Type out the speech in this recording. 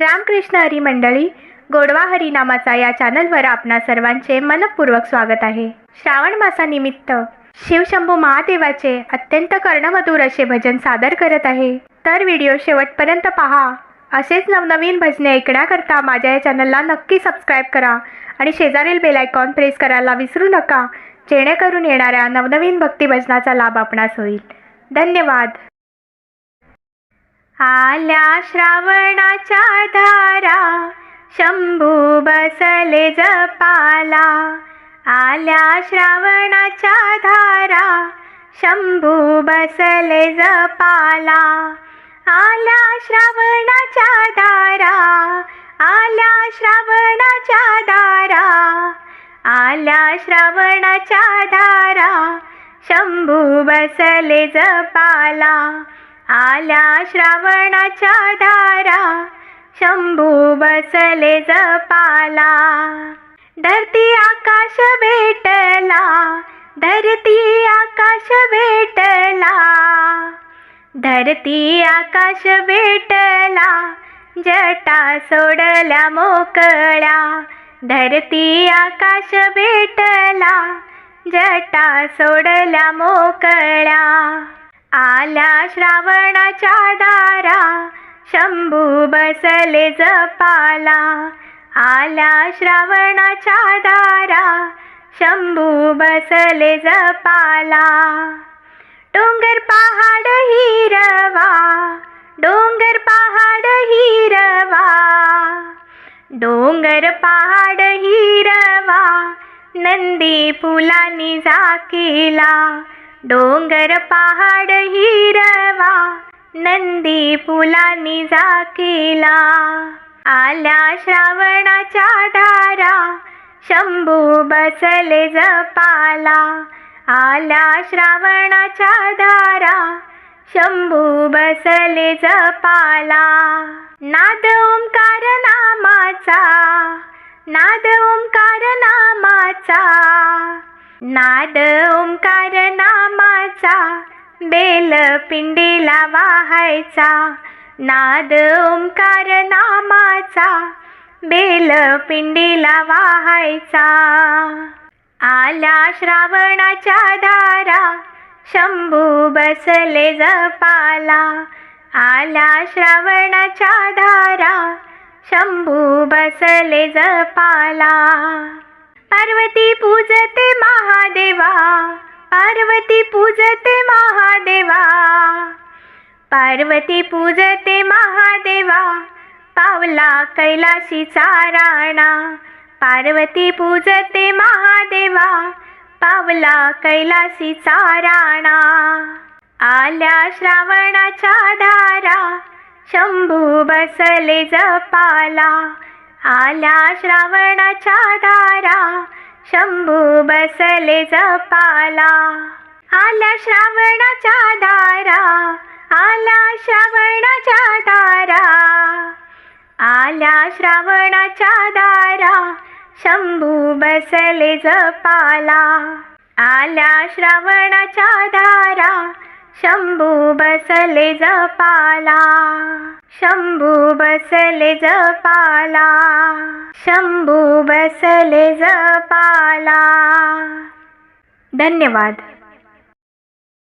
रामकृष्ण हरी मंडळी गोडवा हरी नामाचा या चॅनलवर आपणा सर्वांचे मनपूर्वक स्वागत आहे. श्रावण मासानिमित्त शिवशंभू महादेवाचे अत्यंत कर्णमधुर असे भजन सादर करत आहे. तर व्हिडिओ शेवटपर्यंत पहा. असेच नवनवीन भजने ऐकण्याकरता माझ्या या चॅनलला नक्की सबस्क्राईब करा आणि शेजारील बेल आयकॉन प्रेस करायला विसरू नका. जेणेकरून येणाऱ्या नवनवीन भक्ती भजनाचा लाभ आपणास होईल. धन्यवाद. आल्या श्रावणाच्या धारा शंभू बसले जपाला. आल्या श्रावणाच्या धारा शंभू बसले जपाला. आल्या श्रावणाच्या दारा आल्या श्रावणाच्या दारा आल्या श्रावणाच्या धारा शंभू बसले जपाला. आल्या श्रावणाच्या धारा शंभू बसले जपाला. धरती आकाश भेटला धरती आकाश भेटला. धरती आकाश भेटला जटा सोडल्या मोकळ्या. धरती आकाश भेटला जटा सोडल्या मोकळ्या. आल्या श्रावणाच्या दारा शंभू बसले जपाला. आल्या श्रावणाच्या दारा शंभू बसले जपाला. डोंगर पहाड हिरवा डोंगर पहाड हिरवा. डोंगर पहाड हिरवा नंदी फुलांनी केला डोंगर पहाड हिरवा नंदी फुलांनी केला आल्या श्रावणाच्या धारा शंभू बसले जपाला. आल्या श्रावणाच्या धारा शंभू बसले जपाला. नाद ओंकार नामाचा नाद ओंकार नामाचा. नाद ओंकार नामाचा बेल पिंडीला वाहायचा. नाद ओंकार नामाचा बेल पिंडीला वाहायचा. आला श्रावणाच्या धारा शंभू बसले जपाला. आला श्रावणाच्या धारा शंभू बसले जपाला. पार्वती पूजत देवा पार्वती पूजते महादेवा. पार्वती पूजते महादेवा पावला कैलाशीचा राणा. पार्वती पूजते महादेवा पावला कैलासीचा राणा. आल्या श्रावणाच्या धारा शंभू बसले जपाला. आल्या श्रावणाच्या धारा शंभू बसले जपाला. आल्या श्रावणाच्या दारा आल्या श्रावणाच्या दारा. आल्या श्रावणाच्या दारा शंभू बसले जपाला. आल्या श्रावणाच्या दारा शंभू बसले जपाला शंभू बसले जपाला शंभू बसले जपाला. धन्यवाद.